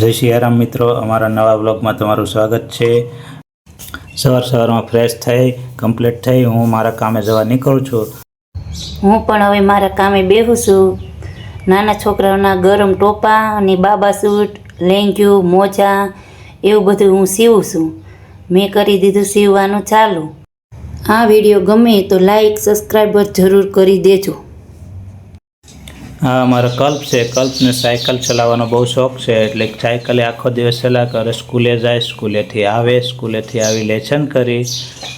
જય સિયારામ રામ મિત્રો. અમારા નવા બ્લોગમાં તમારું સ્વાગત છે. સવાર સવારમાં ફ્રેશ થઈ કમ્પ્લીટ થઈ, હું મારા કામે જવા નીકળું છું. હું પણ હવે મારા કામે બેહું છું. નાના છોકરાઓના ગરમ ટોપા અને બાબા સૂટ લેંગ્યુ મોજા, એવું બધું હું સીવું છું. મેં કરી દીધું સીવવાનું ચાલુ. આ વીડિયો ગમે તો લાઈક સબસ્ક્રાઈબર જરૂર કરી દેજો. આ મારો કલ્પ છે. કલ્પને સાયકલ ચલાવવાનો બહુ શોખ છે. એટલે સાયકલે આખો દિવસ ચલા કરે સ્કૂલે જાય, સ્કૂલેથી આવે, સ્કૂલેથી આવી લેસન કરી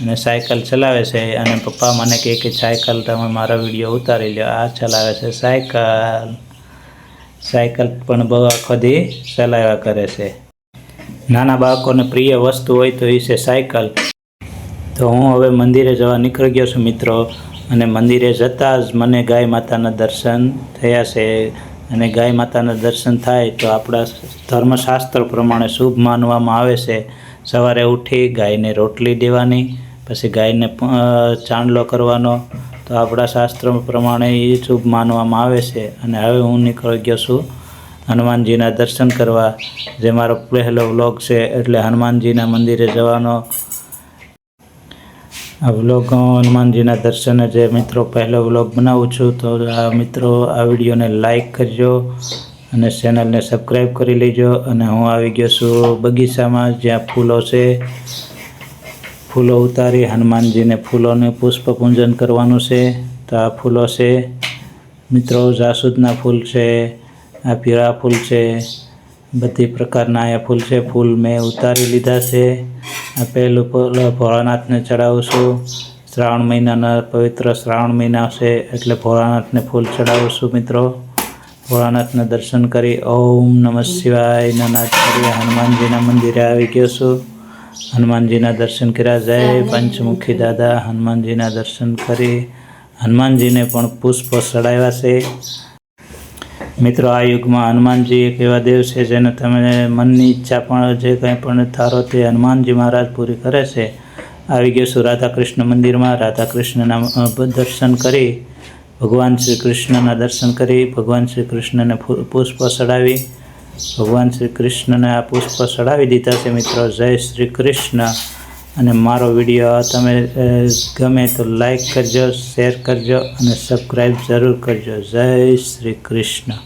અને સાયકલ ચલાવે છે. અને પપ્પા મને કહે કે, સાયકલ તમે મારા વીડિયો ઉતારી લો આ ચલાવે છે. સાયકલ સાયકલ પણ બહુ આખો દી ચલાવ્યા કરે છે. નાના બાળકોને પ્રિય વસ્તુ હોય તો એ છે સાયકલ. તો હું હવે મંદિરે જવા નીકળી ગયો છું, મિત્રો. અને મંદિરે જતાં જ મને ગાય માતાના દર્શન થયા છે. અને ગાય માતાના દર્શન થાય તો આપણા ધર્મશાસ્ત્ર પ્રમાણે શુભ માનવામાં આવે છે. સવારે ઉઠી ગાયને રોટલી દેવાની, પછી ગાયને ચાંદલો કરવાનો. તો આપણા શાસ્ત્ર પ્રમાણે એ શુભ માનવામાં આવે છે. અને હવે હું નીકળી ગયો છું હનુમાનજીના દર્શન કરવા. જે મારો પહેલો વ્લોગ છે એટલે હનુમાનજીના મંદિરે જવાનો આ વ્લોગ હનુમાનજીના દર્શન જે મિત્રો પહેલો વ્લોગ બનાવું છું, તો આ મિત્રો આ વિડીયોને લાઈક કરજો અને ચેનલને સબસ્ક્રાઈબ કરી લેજો. અને હું આવી ગયો છું બગીચામાં, જ્યાં ફૂલો છે. ફૂલો ઉતારી હનુમાનજીને ફૂલોને પુષ્પ પૂજન કરવાનું છે. તો આ ફૂલો છે. મિત્રો, જાસૂદના ફૂલ છે, આ પીળા ફૂલ છે, બધી પ્રકારના આ ફૂલ છે. ફૂલ મેં ઉતારી લીધા છે. પહેલું ભોળાનાથને ચડાવું છું. શ્રાવણ મહિનાના પવિત્ર શ્રાવણ મહિના છે એટલે ભોળાનાથને ફૂલ ચડાવું છું મિત્રો. ભોળાનાથના દર્શન કરી ઓમ નમઃ શિવાય. નાથ કરી હનુમાનજીના મંદિરે આવી ગયો છું. હનુમાનજીના દર્શન કર્યા. જય પંચમુખી દાદા. હનુમાનજીના દર્શન કરી. હનુમાનજીને પણ પુષ્પ ચડાવ્યા છે. મિત્રો, આ યુગમાં હનુમાનજી એક એવા દેવ છે જેને તમે મનની ઈચ્છા પણ જે કંઈ પણ ધારો તે હનુમાનજી મહારાજ પૂરી કરે છે, આવી ગયો છું રાધા કૃષ્ણ મંદિરમાં. રાધા કૃષ્ણના દર્શન કરી, ભગવાન શ્રી કૃષ્ણના દર્શન કરી, ભગવાન શ્રી કૃષ્ણને પુષ્પ ચડાવી, ભગવાન શ્રી કૃષ્ણને આ પુષ્પ ચડાવી દીધા છે મિત્રો. જય શ્રી કૃષ્ણ અને મારો વીડિયો તમે ગમે તો લાઈક કરજો શેર કરજો અને સબસ્ક્રાઈબ જરૂર કરજો. જય શ્રી કૃષ્ણ.